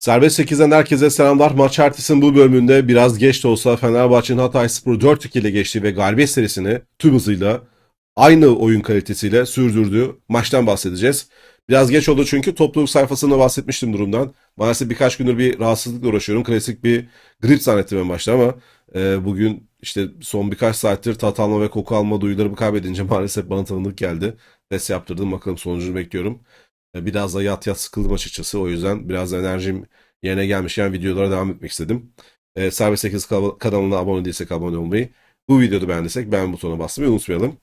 Serbest 8'den herkese selamlar. Maç ertesinin bu bölümünde biraz geç de olsa Fenerbahçe'nin Hatayspor'u 4-2 ile geçtiği ve galibiyet serisini tüm hızıyla aynı oyun kalitesiyle sürdürdüğü maçtan bahsedeceğiz. Biraz geç oldu çünkü topluluk sayfasında bahsetmiştim durumdan. Maalesef birkaç gündür bir rahatsızlıkla uğraşıyorum. Klasik bir grip zannettim en başta ama e, bugün işte son birkaç saattir tat alma ve koku alma duyularımı kaybedince maalesef bana tanıdık geldi. Test yaptırdım bakalım sonucunu bekliyorum. E, Biraz da yat yat sıkıldım açıkçası. O yüzden biraz enerjim yerine gelmişken videolara devam etmek istedim. E, Serbest 8 kal- kanalına abone değilsek abone olmayı, bu videoda beğendiysek beğen butonuna basmayı unutmayalım.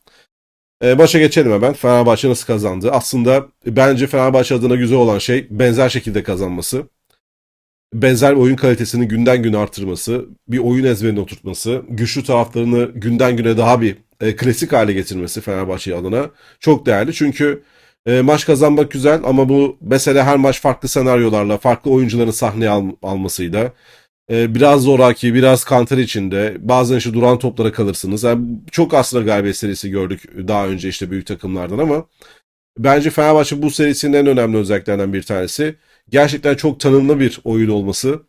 E, başa geçelim hemen. Fenerbahçe nasıl kazandı? Aslında bence Fenerbahçe adına güzel olan şey benzer şekilde kazanması. Benzer oyun kalitesini günden güne artırması, bir oyun ezberini oturtması, güçlü taraflarını günden güne daha bir e, klasik hale getirmesi Fenerbahçe adına çok değerli. Çünkü e, maç kazanmak güzel ama bu mesela her maç farklı senaryolarla, farklı oyuncuların sahneye al- almasıyla e, biraz zoraki, biraz kantar içinde, bazen işte duran toplara kalırsınız. Yani çok aslında galibiyet serisi gördük daha önce işte büyük takımlardan ama bence Fenerbahçe bu serisinin en önemli özelliklerinden bir tanesi gerçekten çok tanımlı bir oyun olması,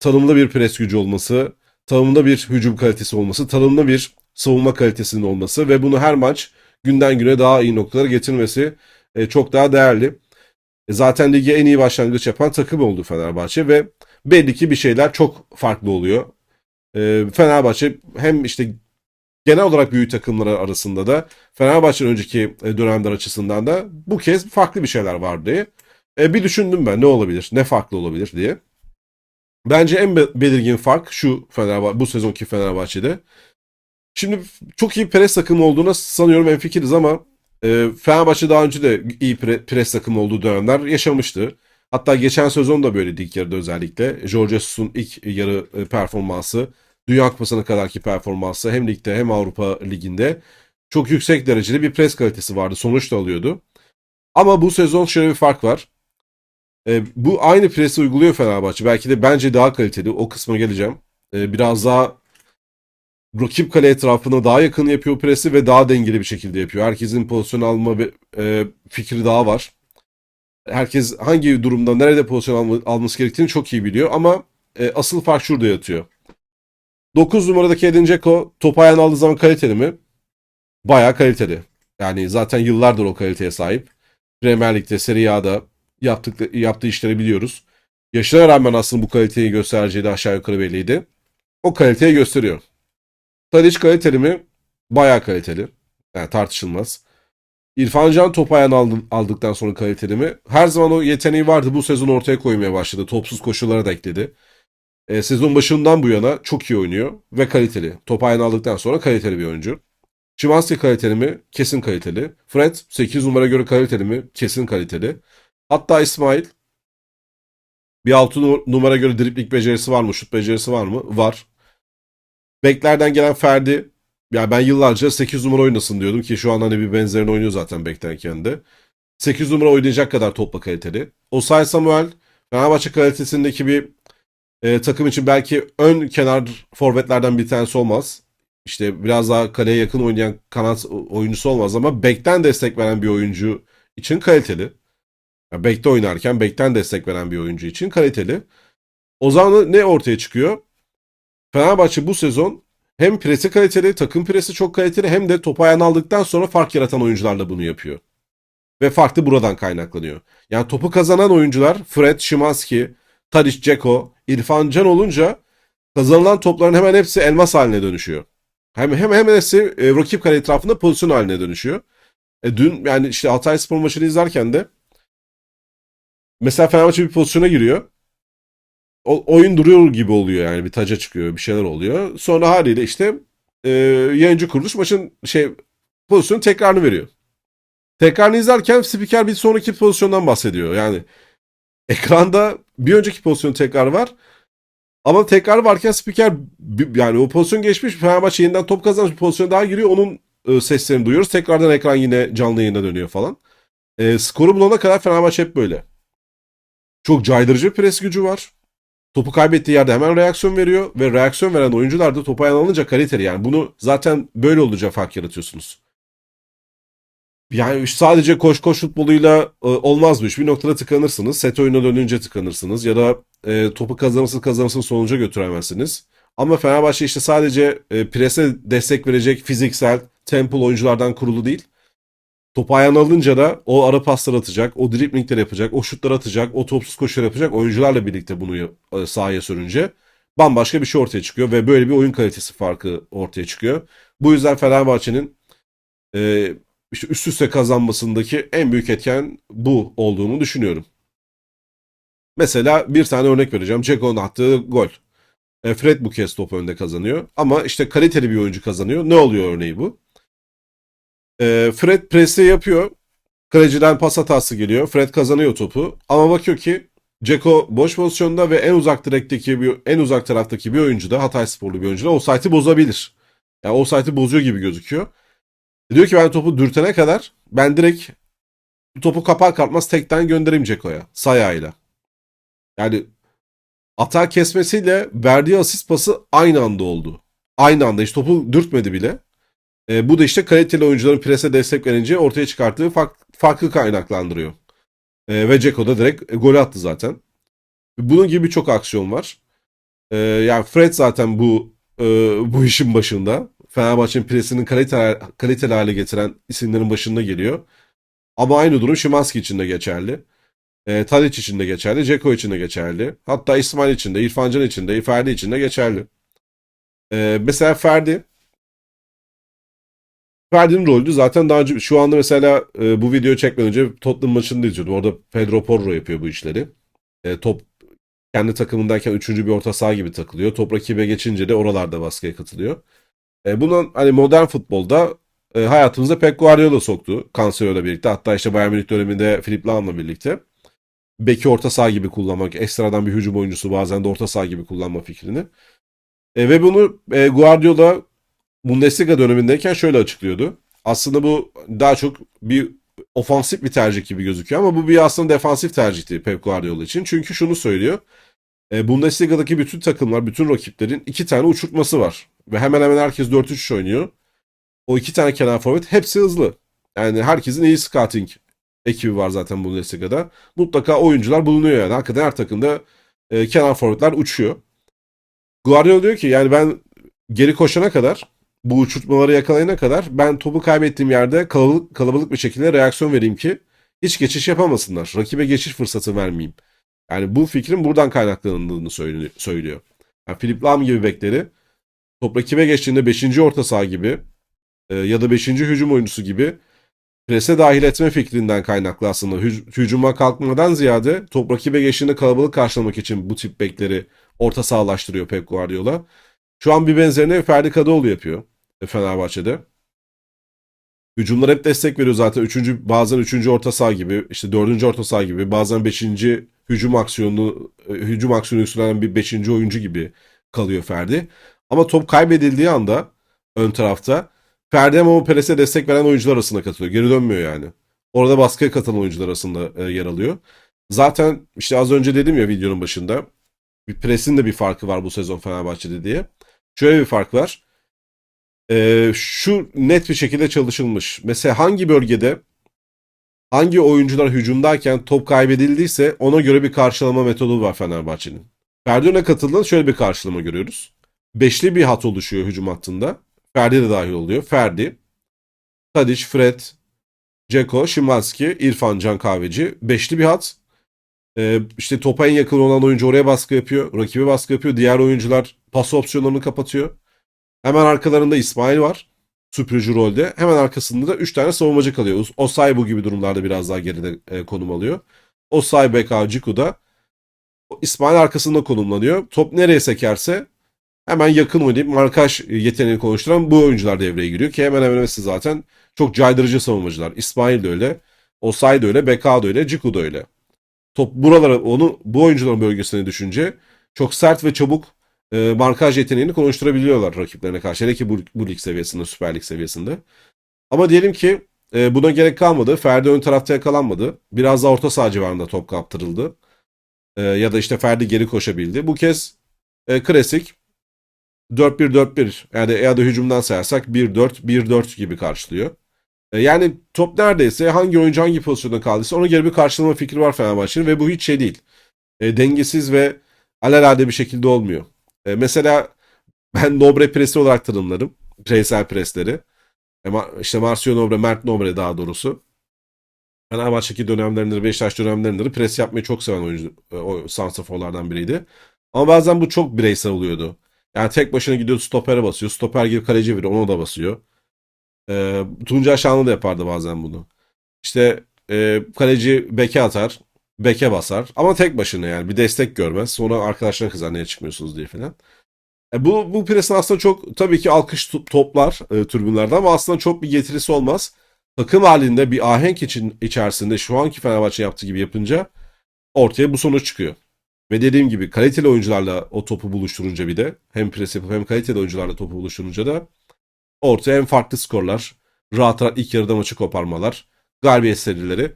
tanımlı bir pres gücü olması, tanımlı bir hücum kalitesi olması, tanımlı bir savunma kalitesinin olması ve bunu her maç günden güne daha iyi noktalara getirmesi e, çok daha değerli. E, zaten lige en iyi başlangıç yapan takım oldu Fenerbahçe ve belli ki bir şeyler çok farklı oluyor. E, Fenerbahçe hem işte genel olarak büyük takımlar arasında da Fenerbahçe'nin önceki e, dönemler açısından da bu kez farklı bir şeyler var diye. E, bir düşündüm ben ne olabilir, ne farklı olabilir diye. Bence en be- belirgin fark şu Fenerbahçe, bu sezonki Fenerbahçe'de. Şimdi çok iyi pres takımı olduğuna sanıyorum hemfikiriz ama e, Fenerbahçe daha önce de iyi pre- pres takımı olduğu dönemler yaşamıştı. Hatta geçen sezon da böyleydi ilk yarıda özellikle. Jorge Jesus'un ilk yarı e, performansı, Dünya Kupası'na kadarki performansı hem ligde hem Avrupa Ligi'nde çok yüksek derecede bir pres kalitesi vardı. Sonuç da alıyordu. Ama bu sezon şöyle bir fark var. E, bu aynı presi uyguluyor Fenerbahçe. Belki de bence daha kaliteli. O kısma geleceğim. E, biraz daha rakip kale etrafına daha yakın yapıyor presi ve daha dengeli bir şekilde yapıyor. Herkesin pozisyon alma e, fikri daha var. Herkes hangi durumda nerede pozisyon alma- alması gerektiğini çok iyi biliyor ama e, asıl fark şurada yatıyor. 9 numaradaki Edin Dzeko top ayağına aldığı zaman kaliteli mi? Bayağı kaliteli. Yani zaten yıllardır o kaliteye sahip. Premier Lig'de, Serie A'da yaptık, yaptığı işleri biliyoruz. Yaşına rağmen aslında bu kaliteyi göstereceği de aşağı yukarı belliydi. O kaliteyi gösteriyor. Tadic kaliteli mi? Bayağı kaliteli. Yani tartışılmaz. İrfan Can top ayağına aldı- aldıktan sonra kaliteli mi? Her zaman o yeteneği vardı. Bu sezon ortaya koymaya başladı. Topsuz koşullara da ekledi. E, sezon başından bu yana çok iyi oynuyor ve kaliteli. Top ayağına aldıktan sonra kaliteli bir oyuncu. Szymanski kaliteli mi? Kesin kaliteli. Fred 8 numara göre kaliteli mi? Kesin kaliteli. Hatta İsmail bir 6 numara göre driplik becerisi var mı? Şut becerisi var mı? Var. Beklerden gelen Ferdi ya ben yıllarca 8 numara oynasın diyordum ki şu an hani bir benzerini oynuyor zaten beklerken de. 8 numara oynayacak kadar topla kaliteli. Osay Samuel Fenerbahçe kalitesindeki bir e, takım için belki ön kenar forvetlerden bir tanesi olmaz. İşte biraz daha kaleye yakın oynayan kanat oyuncusu olmaz ama bekten destek veren bir oyuncu için kaliteli. Yani bekte oynarken bekten destek veren bir oyuncu için kaliteli. O zaman ne ortaya çıkıyor? Fenerbahçe bu sezon hem presi kaliteli, takım presi çok kaliteli hem de topu ayağına aldıktan sonra fark yaratan oyuncularla bunu yapıyor. Ve fark da buradan kaynaklanıyor. Yani topu kazanan oyuncular Fred, Szymanski, Tadic, Ceko, İrfan Can olunca kazanılan topların hemen hepsi elmas haline dönüşüyor. Hem hem hemen hepsi e, rakip kale etrafında pozisyon haline dönüşüyor. E, dün yani işte Hatay Spor maçını izlerken de mesela Fenerbahçe bir pozisyona giriyor o, oyun duruyor gibi oluyor yani bir taca çıkıyor bir şeyler oluyor. Sonra haliyle işte e, yayıncı kuruluş maçın şey pozisyonun tekrarını veriyor. Tekrarını izlerken spiker bir sonraki pozisyondan bahsediyor. Yani ekranda bir önceki pozisyon tekrar var. Ama tekrar varken spiker yani o pozisyon geçmiş Fenerbahçe yeniden top kazanmış bir pozisyona daha giriyor. Onun e, seslerini duyuyoruz. Tekrardan ekran yine canlı yayına dönüyor falan. E, skoru bulana kadar Fenerbahçe hep böyle. Çok caydırıcı bir pres gücü var. Topu kaybettiği yerde hemen reaksiyon veriyor ve reaksiyon veren oyuncular da topu ayağına alınca kaliteli yani. Bunu zaten böyle olunca fark yaratıyorsunuz. Yani sadece koş koş futboluyla e, olmaz bu. Bir noktada tıkanırsınız. Set oyuna dönünce tıkanırsınız. Ya da e, topu kazanırsınız kazanırsınız sonuca götüremezsiniz. Ama Fenerbahçe işte sadece e, prese destek verecek fiziksel, tempo oyunculardan kurulu değil. Topu ayağına alınca da o ara paslar atacak, o driblingler yapacak, o şutlar atacak, o topsuz koşular yapacak oyuncularla birlikte bunu e, sahaya sürünce bambaşka bir şey ortaya çıkıyor ve böyle bir oyun kalitesi farkı ortaya çıkıyor. Bu yüzden Fenerbahçe'nin e, işte üst üste kazanmasındaki en büyük etken bu olduğunu düşünüyorum. Mesela bir tane örnek vereceğim. Ceko'nun attığı gol. E, Fred bu kez top önde kazanıyor. Ama işte kaliteli bir oyuncu kazanıyor. Ne oluyor örneği bu? E, Fred presi yapıyor. Kaleciden pas hatası geliyor. Fred kazanıyor topu. Ama bakıyor ki Ceko boş pozisyonda ve en uzak direkteki bir, en uzak taraftaki bir oyuncu da Hatay sporlu bir oyuncu da o site'i bozabilir. Yani o site'i bozuyor gibi gözüküyor. Diyor ki ben topu dürtene kadar ben direkt topu kapar kapmaz tekten göndereyim Ceko'ya. Sayayla. Yani atağı kesmesiyle verdiği asist pası aynı anda oldu. Aynı anda hiç topu dürtmedi bile. E, bu da işte kaliteli oyuncuların prese destek verince ortaya çıkarttığı fark, farkı kaynaklandırıyor. E, ve Ceko da direkt gol attı zaten. Bunun gibi birçok aksiyon var. E, yani Fred zaten bu e, bu işin başında. Fenerbahçe'nin presinin kaliteli, kaliteli hale getiren isimlerin başında geliyor. Ama aynı durum Şimanski için de geçerli. E, Tadic için de geçerli. Ceko için de geçerli. Hatta İsmail için de, İrfan Can için de, Ferdi için de geçerli. E, mesela Ferdi Ferdi'nin rolü zaten daha önce şu anda mesela e, bu videoyu çekmeden önce Tottenham maçını da izliyordum. Orada Pedro Porro yapıyor bu işleri. E, top kendi takımındayken üçüncü bir orta saha gibi takılıyor. Top rakibe geçince de oralarda baskıya katılıyor. E, bunun hani modern futbolda e, hayatımıza Pep Guardiola soktu. Cancelo'yla birlikte. Hatta işte Bayern Münih döneminde Philip Lahm'la birlikte. Beki orta saha gibi kullanmak, ekstradan bir hücum oyuncusu bazen de orta saha gibi kullanma fikrini. E, ve bunu e, Guardiola Bundesliga dönemindeyken şöyle açıklıyordu. Aslında bu daha çok bir ofansif bir tercih gibi gözüküyor ama bu bir aslında defansif tercihti Pep Guardiola için. Çünkü şunu söylüyor. E, Bundesliga'daki bütün takımlar, bütün rakiplerin iki tane uçurtması var. Ve hemen hemen herkes 4-3 oynuyor. O iki tane kenar forvet hepsi hızlı. Yani herkesin iyi scouting ekibi var zaten Bundesliga'da. Mutlaka oyuncular bulunuyor yani. Hakikaten her takımda e, kenar forvetler uçuyor. Guardiola diyor ki yani ben geri koşana kadar bu uçurtmaları yakalayana kadar ben topu kaybettiğim yerde kalabalık, kalabalık bir şekilde reaksiyon vereyim ki hiç geçiş yapamasınlar. Rakibe geçiş fırsatı vermeyeyim. Yani bu fikrin buradan kaynaklandığını söylüyor. Yani Philip Lahm gibi bekleri top rakibe geçtiğinde 5. orta saha gibi e, ya da 5. hücum oyuncusu gibi prese dahil etme fikrinden kaynaklı aslında. Hüc- hücuma kalkmadan ziyade top rakibe geçtiğinde kalabalık karşılamak için bu tip bekleri orta sahalaştırıyor Pep Guardiola. Şu an bir benzerini Ferdi Kadıoğlu yapıyor Fenerbahçe'de. Hücumlar hep destek veriyor zaten. Üçüncü, bazen üçüncü orta saha gibi, işte dördüncü orta saha gibi, bazen beşinci hücum aksiyonu, e, hücum aksiyonu üstlenen bir beşinci oyuncu gibi kalıyor Ferdi. Ama top kaybedildiği anda ön tarafta Ferdi ama o Peres'e destek veren oyuncular arasında katılıyor. Geri dönmüyor yani. Orada baskıya katılan oyuncular arasında e, yer alıyor. Zaten işte az önce dedim ya videonun başında bir presin de bir farkı var bu sezon Fenerbahçe'de diye. Şöyle bir fark var. Ee, şu net bir şekilde çalışılmış. Mesela hangi bölgede hangi oyuncular hücumdayken top kaybedildiyse ona göre bir karşılama metodu var Fenerbahçe'nin. Ferdi'ne katıldığında şöyle bir karşılama görüyoruz. Beşli bir hat oluşuyor hücum hattında. Ferdi de dahil oluyor. Ferdi, Tadic, Fred, Ceko, Şimanski, İrfan, Can Kahveci. Beşli bir hat. Ee, işte topa en yakın olan oyuncu oraya baskı yapıyor. Rakibe baskı yapıyor. Diğer oyuncular pas opsiyonlarını kapatıyor. Hemen arkalarında İsmail var. Süpürücü rolde. Hemen arkasında da 3 tane savunmacı kalıyor. Osay bu gibi durumlarda biraz daha geride e, konum alıyor. Osay, Beka, Ciku da İsmail arkasında konumlanıyor. Top nereye sekerse hemen yakın oynayıp markaj yeteneğini konuşturan bu oyuncular devreye giriyor. Ki hemen hemen hepsi zaten çok caydırıcı savunmacılar. İsmail de öyle. Osay da öyle. Beka da öyle. Ciku da öyle. Top buralara onu bu oyuncuların bölgesine düşünce çok sert ve çabuk e, markaj yeteneğini konuşturabiliyorlar rakiplerine karşı. Hele ki bu, bu lig seviyesinde, Süper Lig seviyesinde. Ama diyelim ki e, buna gerek kalmadı. Ferdi ön tarafta yakalanmadı. Biraz daha orta saha civarında top kaptırıldı. E, ya da işte Ferdi geri koşabildi. Bu kez e, klasik 4-1-4-1 yani ya da hücumdan sayarsak 1-4-1-4 gibi karşılıyor. E, yani top neredeyse hangi oyuncu hangi pozisyonda kaldıysa ona göre bir karşılama fikri var Fenerbahçe'nin ve bu hiç şey değil. E, dengesiz ve alelade bir şekilde olmuyor. E, mesela ben Nobre presi olarak tanımlarım. Bireysel presleri. E, işte Marcio Nobre, Mert Nobre daha doğrusu. Fenerbahçe'deki dönemlerinde, Beşiktaş dönemlerinde de pres yapmayı çok seven oyuncu, e, o santraforlardan biriydi. Ama bazen bu çok bireysel oluyordu. Yani tek başına gidiyor stopere basıyor. Stoper gibi kaleci biri ona da basıyor. E, Tuncay Şanlı da yapardı bazen bunu. İşte e, kaleci beke atar, beke basar. Ama tek başına yani bir destek görmez. Sonra arkadaşlar kızar niye çıkmıyorsunuz diye falan. E, bu, bu presin aslında çok tabii ki alkış to- toplar e, tribünlerden ama aslında çok bir getirisi olmaz. Takım halinde bir ahenk için içerisinde şu anki Fenerbahçe yaptığı gibi yapınca ortaya bu sonuç çıkıyor. Ve dediğim gibi kaliteli oyuncularla o topu buluşturunca bir de hem pres yapıp hem kaliteli oyuncularla topu buluşturunca da ortaya hem farklı skorlar, rahat rahat ilk yarıda maçı koparmalar, galibiyet serileri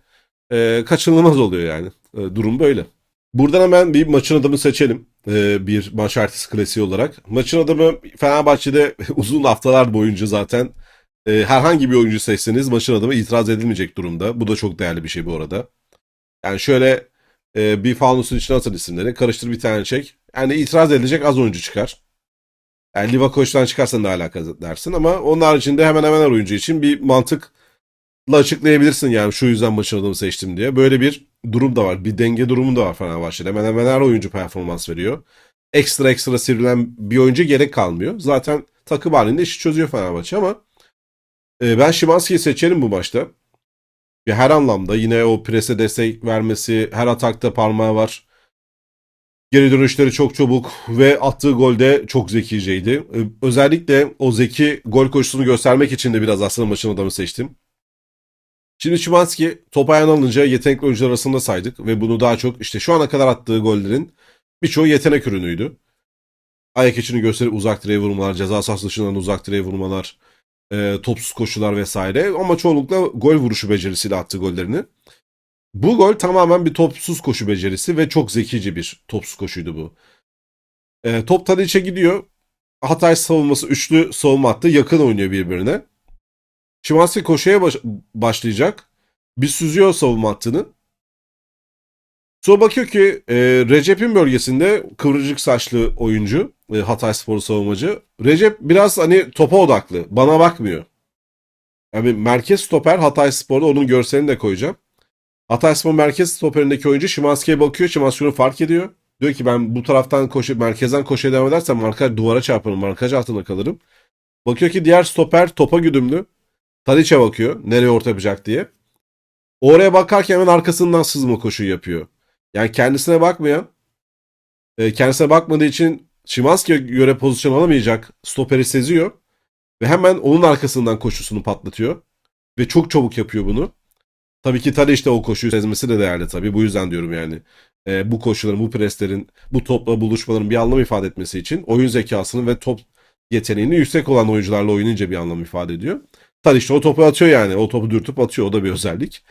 e, kaçınılmaz oluyor yani. E, durum böyle. Buradan hemen bir maçın adamı seçelim. E, bir maç ertesi klasiği olarak. Maçın adamı Fenerbahçe'de uzun haftalar boyunca zaten e, herhangi bir oyuncu seçseniz maçın adamı itiraz edilmeyecek durumda. Bu da çok değerli bir şey bu arada. Yani şöyle e, bir fanusun içine atın isimleri. Karıştır bir tane çek. Yani itiraz edilecek az oyuncu çıkar. Yani Livakoviç'ten çıkarsa ne alaka dersin ama onun haricinde hemen hemen her oyuncu için bir mantıkla açıklayabilirsin yani şu yüzden adamı seçtim diye. Böyle bir durum da var. Bir denge durumu da var Fenerbahçe'de. Hemen hemen her oyuncu performans veriyor. Ekstra ekstra sivrilen bir oyuncu gerek kalmıyor. Zaten takım halinde işi çözüyor Fenerbahçe ama e, ben Şimanski'yi seçerim bu maçta. Ya her anlamda yine o prese destek vermesi, her atakta parmağı var. Geri dönüşleri çok çabuk ve attığı gol de çok zekiceydi. Ee, Özellikle o zeki gol koşusunu göstermek için de biraz aslında maçın adamı seçtim. Şimdi Szymanski top ayağına alınca yetenekli oyuncular arasında saydık ve bunu daha çok işte şu ana kadar attığı gollerin birçoğu yetenek ürünüydü. Ayak içini gösterip uzak direğe vurmalar, ceza sahası dışından uzak direğe vurmalar, e, topsuz koşular vesaire ama çoğunlukla gol vuruşu becerisiyle attığı gollerini. Bu gol tamamen bir topsuz koşu becerisi ve çok zekice bir topsuz koşuydu bu. E, top Tadic'e gidiyor. Hatay savunması üçlü savunma hattı yakın oynuyor birbirine. Şimanski koşuya baş- başlayacak. Bir süzüyor savunma hattını. Sonra bakıyor ki e, Recep'in bölgesinde kıvırcık saçlı oyuncu, e, Hatay Spor savunmacı. Recep biraz hani topa odaklı, bana bakmıyor. Yani merkez stoper Hatay Spor'da onun görselini de koyacağım. Hatay Spor merkez stoperindeki oyuncu Şimanski'ye bakıyor. Şimanski onu fark ediyor. Diyor ki ben bu taraftan koşu, merkezden koşuya devam edersem markaj duvara çarparım, markaj altında kalırım. Bakıyor ki diğer stoper topa güdümlü. Tadiç'e bakıyor nereye orta yapacak diye. Oraya bakarken hemen arkasından sızma koşuyu yapıyor. Yani kendisine bakmayan, e, kendisine bakmadığı için Şimanski'ye göre pozisyon alamayacak stoperi seziyor. Ve hemen onun arkasından koşusunu patlatıyor. Ve çok çabuk yapıyor bunu. Tabii ki Tadiç de o koşuyu sezmesi de değerli tabii. Bu yüzden diyorum yani. E, bu koşuların, bu preslerin, bu topla buluşmaların bir anlam ifade etmesi için oyun zekasını ve top yeteneğini yüksek olan oyuncularla oynayınca bir anlam ifade ediyor. Tadiç de o topu atıyor yani. O topu dürtüp atıyor. O da bir özellik.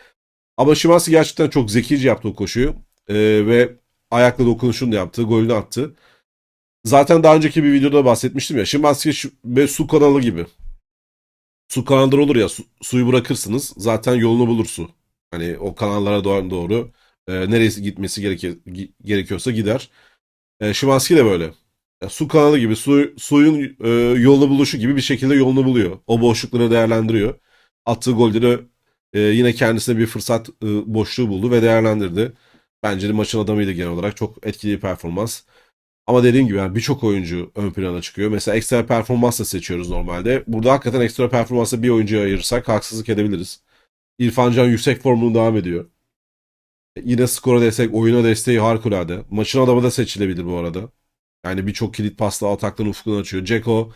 Ama Şimanski gerçekten çok zekice yaptı o koşuyu. E, ve ayakla dokunuşunu da yaptı. Golünü attı. Zaten daha önceki bir videoda bahsetmiştim ya. Şimanski ve su kanalı gibi. Su kanalları olur ya su- suyu bırakırsınız zaten yolunu bulur su. Hani o kanallara doğru, doğru e, neresi gitmesi gi- gerekiyorsa gider. E, Şimanski de böyle. Su kanalı gibi su, suyun e, yolunu buluşu gibi bir şekilde yolunu buluyor. O boşlukları değerlendiriyor. Attığı golleri e, yine kendisine bir fırsat e, boşluğu buldu ve değerlendirdi. Bence de maçın adamıydı genel olarak. Çok etkili bir performans. Ama dediğim gibi yani birçok oyuncu ön plana çıkıyor. Mesela ekstra performans da seçiyoruz normalde. Burada hakikaten ekstra performansa bir oyuncuya ayırırsak haksızlık edebiliriz. İrfan Can yüksek formunu devam ediyor. Yine skora destek, oyuna desteği harikulade. Maçın adamı da seçilebilir bu arada. Yani birçok kilit pasla ataktan ufkunu açıyor. Ceko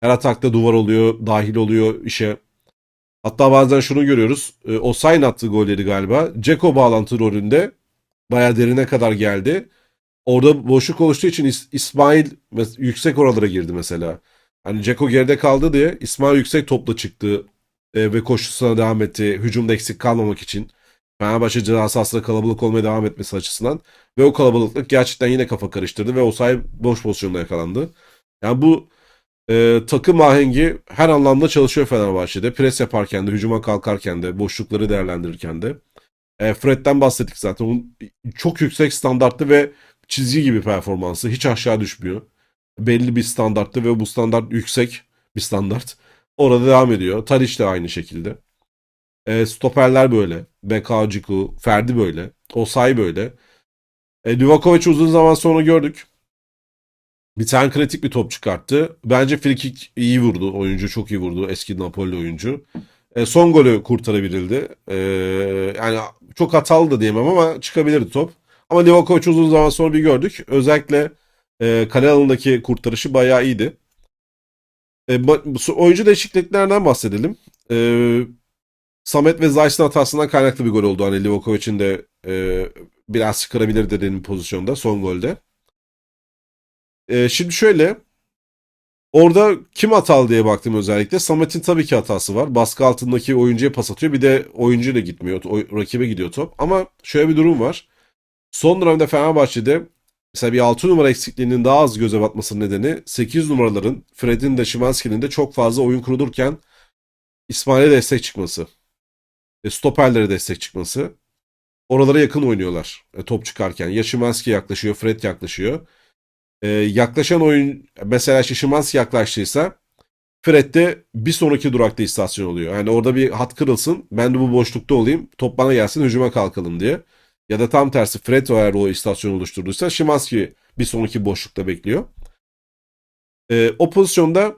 her atakta duvar oluyor, dahil oluyor işe. Hatta bazen şunu görüyoruz. E, Osayin attığı golleri galiba. Ceko bağlantı rolünde bayağı derine kadar geldi. Orada boşluk oluştuğu için İs- İsmail yüksek oralara girdi mesela. Hani Ceko geride kaldı diye İsmail yüksek topla çıktı e, ve koşusuna devam etti. Hücumda eksik kalmamak için. Fenerbahçe ceza sahasında kalabalık olmaya devam etmesi açısından. Ve o kalabalıklık gerçekten yine kafa karıştırdı ve Osay boş pozisyonda yakalandı. Yani bu Ee, takım ahengi her anlamda çalışıyor Fenerbahçe'de. Pres yaparken de, hücuma kalkarken de, boşlukları değerlendirirken de. E, Fred'den bahsettik zaten. Onun çok yüksek standartlı ve çizgi gibi performansı. Hiç aşağı düşmüyor. Belli bir standarttı ve bu standart yüksek bir standart. Orada devam ediyor. Tadic de aynı şekilde. E, stoperler böyle. Beka, Ciku, Ferdi böyle. Osay böyle. E, Livakovic uzun zaman sonra gördük. Bir tane kritik bir top çıkarttı. Bence frikik iyi vurdu. Oyuncu çok iyi vurdu. Eski Napoli oyuncu. E, son golü kurtarabildi. E, yani çok hatalı da diyemem ama çıkabilirdi top. Ama Livakovic uzun zaman sonra bir gördük. Özellikle e, kale alanındaki kurtarışı bayağı iyiydi. E, oyuncu değişikliklerden bahsedelim. E, Samet ve Zayt'ın hatasından kaynaklı bir gol oldu. Hani Livakovic'in de e, biraz çıkarabilir dediğim pozisyonda son golde. E, şimdi şöyle orada kim hatalı diye baktım özellikle. Samet'in tabii ki hatası var. Baskı altındaki oyuncuya pas atıyor. Bir de oyuncuyla gitmiyor. O, rakibe gidiyor top. Ama şöyle bir durum var. Son dönemde Fenerbahçe'de mesela bir 6 numara eksikliğinin daha az göze batmasının nedeni 8 numaraların Fred'in de Şimanski'nin de çok fazla oyun kurulurken İsmail'e destek çıkması. E, stoperlere destek çıkması. Oralara yakın oynuyorlar e, top çıkarken. Ya yaklaşıyor, Fred yaklaşıyor. E, yaklaşan oyun mesela Şimanski yaklaştıysa Fred de bir sonraki durakta istasyon oluyor. Yani orada bir hat kırılsın, ben de bu boşlukta olayım, top bana gelsin, hücuma kalkalım diye. Ya da tam tersi Fred eğer o istasyonu oluşturduysa Şimanski bir sonraki boşlukta bekliyor. E, o pozisyonda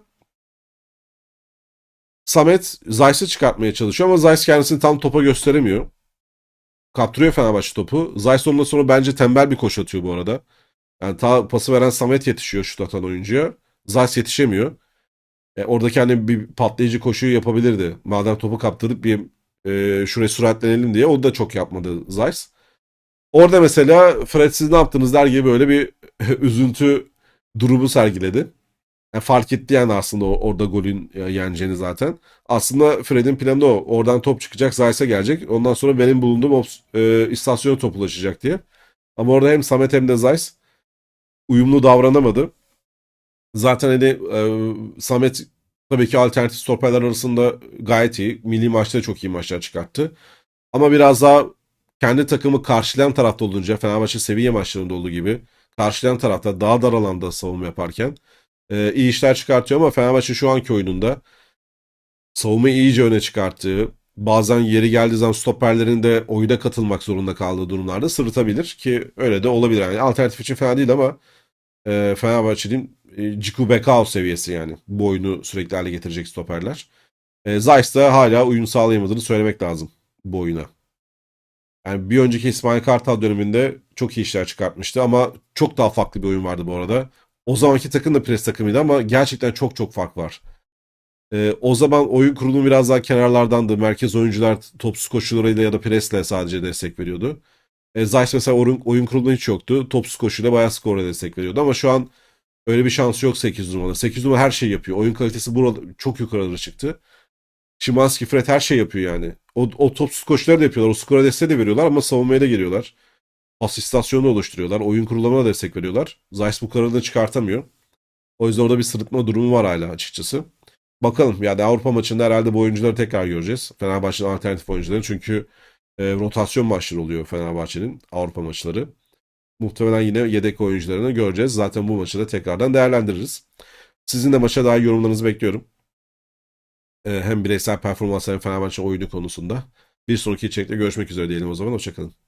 Samet Zayt'sı çıkartmaya çalışıyor ama Zayt kendisini tam topa gösteremiyor. Kaptırıyor Fenerbahçe topu. Zayt ondan sonra bence tembel bir koş atıyor bu arada. Yani ta pası veren Samet yetişiyor şut atan oyuncuya. Zayt yetişemiyor. E, oradaki hani bir patlayıcı koşuyu yapabilirdi. Madem topu kaptırıp bir e, şuraya süratlenelim diye. O da çok yapmadı Zayt. Orada mesela Fred siz ne yaptınız der gibi böyle bir üzüntü durumu sergiledi. Yani fark etti yani aslında orada golün yeneceğini zaten. Aslında Fred'in planı o. Oradan top çıkacak, Zayt'e gelecek. Ondan sonra benim bulunduğum e, istasyona top ulaşacak diye. Ama orada hem Samet hem de Zayt uyumlu davranamadı. Zaten hani e, Samet tabii ki alternatif stoperler arasında gayet iyi. Milli maçta çok iyi maçlar çıkarttı. Ama biraz daha kendi takımı karşılayan tarafta olunca Fenerbahçe seviye maçlarında olduğu gibi karşılayan tarafta daha dar alanda savunma yaparken e, iyi işler çıkartıyor ama Fenerbahçe şu anki oyununda savunmayı iyice öne çıkarttığı, bazen yeri geldiği zaman stoperlerin de oyuna katılmak zorunda kaldığı durumlarda sırıtabilir ki öyle de olabilir. Yani alternatif için fena değil ama e, Fenerbahçe'nin e, Ciku Bekao seviyesi yani bu oyunu sürekli hale getirecek stoperler. E, Zeiss da hala uyum sağlayamadığını söylemek lazım bu oyuna. Yani bir önceki İsmail Kartal döneminde çok iyi işler çıkartmıştı ama çok daha farklı bir oyun vardı bu arada. O zamanki takım da pres takımıydı ama gerçekten çok çok fark var. Ee, o zaman oyun kurulumu biraz daha kenarlardandı. Merkez oyuncular topsuz koşularıyla ya da presle sadece destek veriyordu. E, Zeiss mesela oyun, oyun kurulumu hiç yoktu. Topsuz koşuyla bayağı skorla destek veriyordu ama şu an öyle bir şansı yok 8 numarada. 8 numara her şey yapıyor. Oyun kalitesi burada çok yukarılara çıktı. Şimanski, Fred her şey yapıyor yani. O, o topsuz koşuları da yapıyorlar. O skora desteği de veriyorlar ama savunmaya da geliyorlar. Pas istasyonu oluşturuyorlar. Oyun kurulamına destek veriyorlar. Zeiss bu kararını çıkartamıyor. O yüzden orada bir sırıtma durumu var hala açıkçası. Bakalım yani Avrupa maçında herhalde bu oyuncuları tekrar göreceğiz. Fenerbahçe'nin alternatif oyuncuları. Çünkü e, rotasyon maçları oluyor Fenerbahçe'nin Avrupa maçları. Muhtemelen yine yedek oyuncularını göreceğiz. Zaten bu maçı da tekrardan değerlendiririz. Sizin de maça dair yorumlarınızı bekliyorum. E, hem bireysel performans hem Fenerbahçe oyunu konusunda. Bir sonraki içerikte görüşmek üzere diyelim o zaman. Hoşçakalın.